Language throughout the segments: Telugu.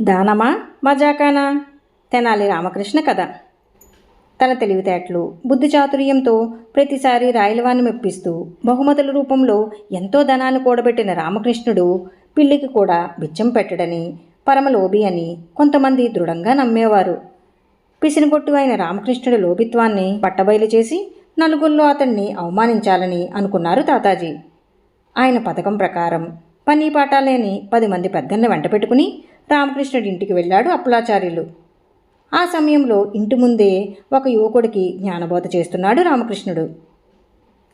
దానమా? మజాకానా? తెనాలి రామకృష్ణ కథ. తన తెలివితేటలు బుద్ధి చాతుర్యంతో ప్రతిసారి రాయలవాన్ని మెప్పిస్తూ బహుమతుల రూపంలో ఎంతో ధనాన్ని కూడబెట్టిన రామకృష్ణుడు పిల్లికి కూడా బిచ్చం పెట్టడని పరమలోభి అని కొంతమంది దృఢంగా నమ్మేవారు. పిసినగొట్టు అయిన రామకృష్ణుడి లోభిత్వాన్ని పట్టబయలు చేసి నలుగురిలో అతన్ని అవమానించాలని అనుకున్నారు తాతాజీ. ఆయన పథకం ప్రకారం పని పాట లేని పది మంది పెద్దల్ని వెంట పెట్టుకుని రామకృష్ణుడి ఇంటికి వెళ్ళాడు అప్పులాచార్యులు. ఆ సమయంలో ఇంటి ముందే ఒక యువకుడికి జ్ఞానబోధ చేస్తున్నాడు రామకృష్ణుడు.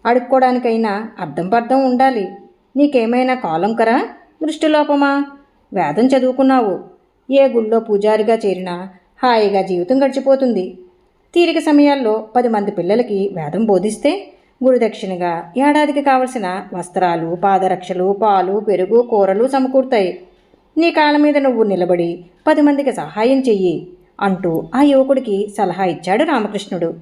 అడుక్కోవడానికైనా అర్థం పర్థం ఉండాలి. నీకేమైనా కాలంకరా దృష్టిలోపమా వేదం చదువుకున్నావు. ఏ గుళ్ళో పూజారిగా చేరినా హాయిగా జీవితం గడిచిపోతుంది. తీరిక సమయాల్లో పది మంది పిల్లలకి వేదం బోధిస్తే గురుదక్షిణగా ఏడాదికి కావలసిన వస్త్రాలు పాదరక్షలు పాలు పెరుగు కూరలు సమకూరుతాయి. నీ కాళ్ళ మీద నువ్వు నిలబడి పది మందికి సహాయం చెయ్యి అంటూ ఆ యువకుడికి సలహా ఇచ్చాడు రామకృష్ణుడు.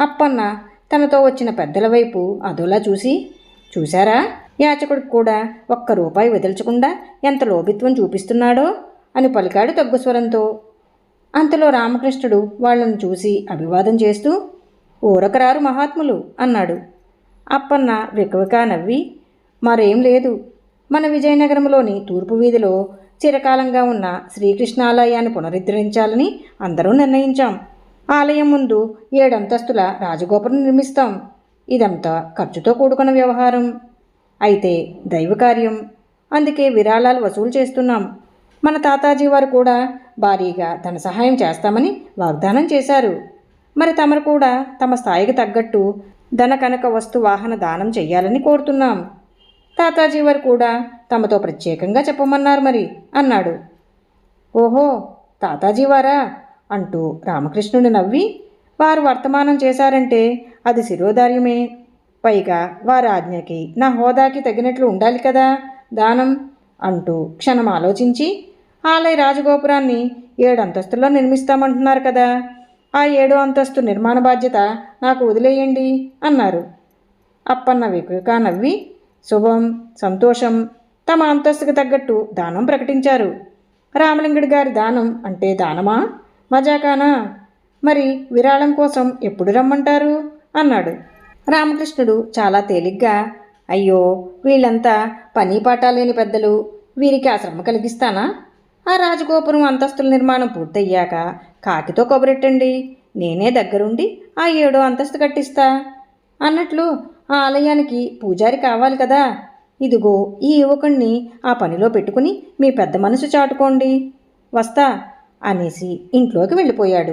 అప్పన్న తనతో వచ్చిన పెద్దల వైపు అదోలా చూసి చూశారా? యాచకుడికి కూడా ఒక్క రూపాయి వదిల్చకుండా ఎంత లోభిత్వం చూపిస్తున్నాడో? అని పలికాడు తగ్గుస్వరంతో అంతలో రామకృష్ణుడు వాళ్ళను చూసి అభివాదం చేస్తూ ఊరకరారు మహాత్ములు అన్నాడు. అప్పన్న వికవికా నవ్వి మరేం లేదు మన విజయనగరంలోని తూర్పు వీధిలో చిరకాలంగా ఉన్న శ్రీకృష్ణాలయాన్ని పునరుద్ధరించాలని అందరూ నిర్ణయించాం. ఆలయం ముందు ఏడంతస్తుల రాజగోపురం నిర్మిస్తాం. ఇదంతా ఖర్చుతో కూడుకున్న వ్యవహారం. అయితే దైవ కార్యం. అందుకే విరాళాలు వసూలు చేస్తున్నాం. మన తాతాజీ వారు కూడా భారీగా ధన సహాయం చేస్తామని వాగ్దానం చేశారు. మరి తమరు కూడా తమ స్థాయికి తగ్గట్టు ధన కనక వస్తు వాహన దానం చేయాలని కోరుతున్నాం. తాతాజీ వారు కూడా తమతో ప్రత్యేకంగా చెప్పమన్నారు మరి అన్నాడు. ఓహో తాతాజీ వారా? అంటూ రామకృష్ణుడు నవ్వి వారు వర్తమానం చేశారంటే అది శిరోధార్యమే. పైగా వారి ఆజ్ఞకి నా హోదాకి తగినట్లు ఉండాలి కదా దానం అంటూ క్షణం ఆలోచించి ఆలయ రాజగోపురాన్ని ఏడు అంతస్తుల్లో నిర్మిస్తామంటున్నారు కదా ఆ ఏడో అంతస్తు నిర్మాణ బాధ్యత నాకు వదిలేయండి అన్నారు. అప్పన్న వికృకా నవ్వి శుభం సంతోషం తమ అంతస్తుకు తగ్గట్టు దానం ప్రకటించారు. రామలింగుడి గారి దానం అంటే దానమా? మజాకానా? మరి విరాళం కోసం ఎప్పుడు రమ్మంటారు? అన్నాడు. రామకృష్ణుడు చాలా తేలిగ్గా అయ్యో వీళ్ళంతా పని పాట లేని పెద్దలు వీరికి ఆ శ్రమ కలిగిస్తానా? ఆ రాజగోపురం అంతస్తుల నిర్మాణం పూర్తయ్యాక కాకితో కొబరెట్టండి నేనే దగ్గరుండి ఆ ఏడో అంతస్తు కట్టిస్తా అన్నట్లు ఆ ఆలయానికి పూజారి కావాలి కదా. ఇదిగో ఈ యువకుణ్ణి ఆ పనిలో పెట్టుకుని మీ పెద్ద మనసు చాటుకోండి. వస్తా అనేసి ఇంట్లోకి వెళ్ళిపోయాడు.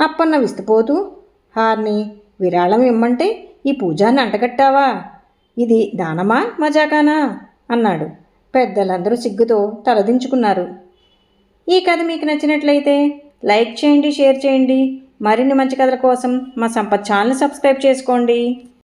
అప్పన్న విస్తుపోతూ హార్ని విరాళం ఇమ్మంటే ఈ పూజాన్ని అంటగట్టావా? ఇది దానమా మజాకానా? అన్నాడు. పెద్దలందరూ సిగ్గుతో తలదించుకున్నారు. ఈ కథ మీకు నచ్చినట్లయితే లైక్ చేయండి షేర్ చేయండి. మరిన్ని మంచి కథల కోసం మా సంపత్ ఛానల్ సబ్స్క్రైబ్ చేసుకోండి.